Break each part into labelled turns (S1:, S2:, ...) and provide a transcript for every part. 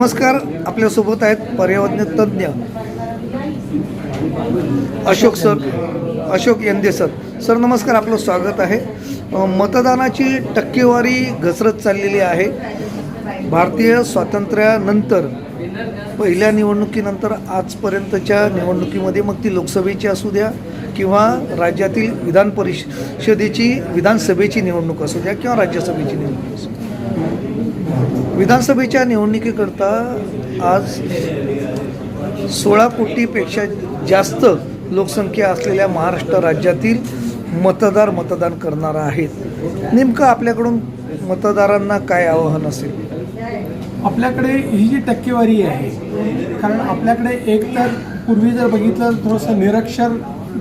S1: नमस्कार आपल्यासोबत आहेत पर्यावरण तज्ज्ञ Ashok sir Ashok Yande sir. Sir नमस्कार आपलं स्वागत आहे. मतदानाची टक्केवारी घसरत चाललेली आहे. भारतीय स्वातंत्र्यानंतर पहिल्या निवडणुकीनंतर आजपर्यंतच्या निवडणुकीमध्ये मग ती लोकसभेची असू द्या किंवा राज्यातील विधान परिषदेची विधानसभेची निवडणूक असू द्या किंवा राज्यसभेची निवडणूक असू द्या. विधानसभेच्या निवडणुकीकरता आज सोळा कोटीपेक्षा जास्त लोकसंख्या असलेल्या महाराष्ट्र राज्यातील मतदार मतदान करणार आहेत. नेमकं आपल्याकडून मतदारांना काय आवाहन असेल?
S2: आपल्याकडे ही जी टक्केवारी आहे कारण आपल्याकडे एक तर पूर्वी जर बघितलं थोडंसं निरक्षर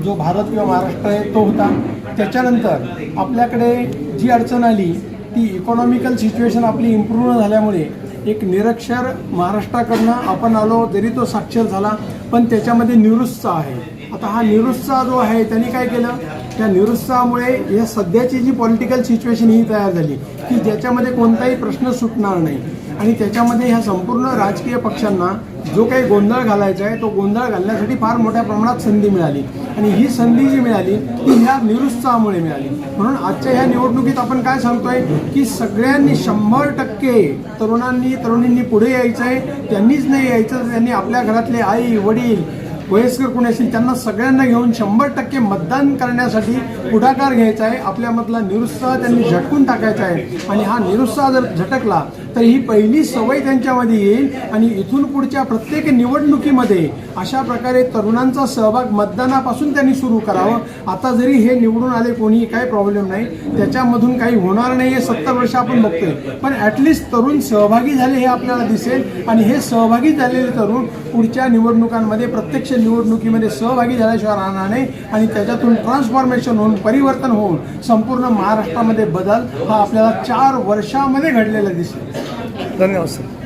S2: जो भारत किंवा महाराष्ट्र आहे तो होता. त्याच्यानंतर आपल्याकडे जी अडचण आली ती इकॉनॉमिकल सिच्युएशन आपली इम्प्रूव्ह न झाल्यामुळे एक निरक्षर महाराष्ट्राकडनं आपण आलो तरी तो साक्षर झाला पण त्याच्यामध्ये निरुत्साह आहे. आता हा निरुत्साह जो आहे त्यांनी काय केलं? त्या निरुत्साहामुळे या सध्याची जी पॉलिटिकल सिच्युएशन ही तयार झाली की ज्याच्यामध्ये कोणताही प्रश्न सुटणार नाही. आणि त्याच्यामध्ये ह्या संपूर्ण राजकीय पक्षांना जो काही गोंधळ घालायचा आहे तो गोंधळ घालण्यासाठी फार मोठ्या प्रमाणात संधी मिळाली. आणि ही संधी जी मिळाली ती ह्या निरुत्साहामुळे मिळाली. म्हणून आजच्या ह्या निवडणुकीत आपण काय सांगतोय की सगळ्यांनी शंभर टक्के तरुणांनी तरुणींनी पुढे यायचं आहे त्यांनीच नाही यायचं त्यांनी आपल्या घरातले आई वडील वयस्कर कोणी असतील त्यांना सगळ्यांना घेऊन शंभर टक्के मतदान करण्यासाठी पुढाकार घ्यायचा आहे. आपल्यामधला निरुत्साह त्यांनी झटकून टाकायचा आहे. आणि हा निरुत्साह जर झटकला तर ही पहिली सवय त्यांच्यामध्ये येईल आणि इथून पुढच्या प्रत्येक निवडणुकीमध्ये अशा प्रकारे तरुणांचा सहभाग मतदानापासून त्यांनी सुरू करावं. आता जरी हे निवडून आले कोणी काही प्रॉब्लेम नाही. त्याच्यामधून काही होणार नाही हे सत्तर वर्ष आपण बघतोय. पण ॲटलिस्ट तरुण सहभागी झाले हे आपल्याला दिसेल. आणि हे सहभागी झालेले तरुण पुढच्या निवडणुकांमध्ये प्रत्यक्ष निवडणुकीमध्ये सहभागी झाल्याशिवाय राहणार नाही आणि त्याच्यातून ट्रान्सफॉर्मेशन होऊन परिवर्तन होऊन संपूर्ण महाराष्ट्रामध्ये बदल हा आपल्याला चार वर्षामध्ये घडलेला दिसेल.
S1: धन्यवाद सर